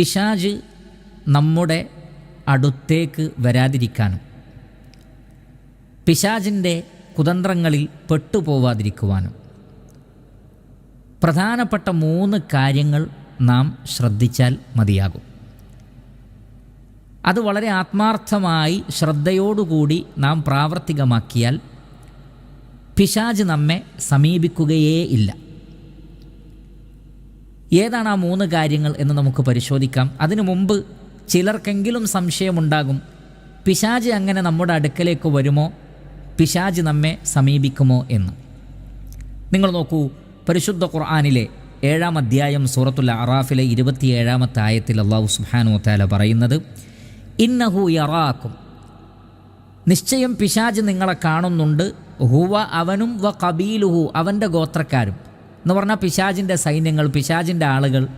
പിശാജ് നമ്മുടെ അടുത്തേക്ക് വരാതിരിക്കാനും പിശാജിന്റെ കുതന്ത്രങ്ങളിൽ പെട്ടുപോവാതിരിക്കുവാനും. പ്രധാനപ്പെട്ട മൂന്ന് കാര്യങ്ങൾ നാം ശ്രദ്ധിച്ചാൽ മതിയാകും. അത് വളരെ ആത്മാർത്ഥമായി ശ്രദ്ധയോടുകൂടി നാം പ്രാവർത്തികമാക്കിയാൽ പിശാജ് നമ്മെ സമീപിക്കുകയേ ഇല്ല. ഏതാണ് ആ മൂന്ന് കാര്യങ്ങൾ എന്ന് നമുക്ക് പരിശോധിക്കാം. അതിനു മുമ്പ് ചിലർക്കെങ്കിലും സംശയമുണ്ടാകും. പിശാജ് അങ്ങനെ നമ്മുടെ അടുക്കലേക്ക് വരുമോ? പിശാജ് നമ്മെ സമീപിക്കുമോ എന്ന്. നിങ്ങൾ നോക്കൂ പരിശുദ്ധ ഖുർആാനിലെ ഏഴാം അധ്യായം സൂറത്തുൽ അറാഫിലെ ഇരുപത്തിയേഴാമത്തെ ആയത്തിൽ അള്ളാഹു സുഹാനു താല പറയുന്നത് ഇന്നഹു യറാക്കും. നിശ്ചയം പിശാജ് നിങ്ങളെ കാണുന്നുണ്ട്. ഹുവ അവനും വ കബീലുഹു അവന്റെ ഗോത്രക്കാരും. എന്ന് പറഞ്ഞാൽ പിശാജിന്റെ സൈന്യങ്ങൾ പിശാജിന്റെ ആളുകൾ.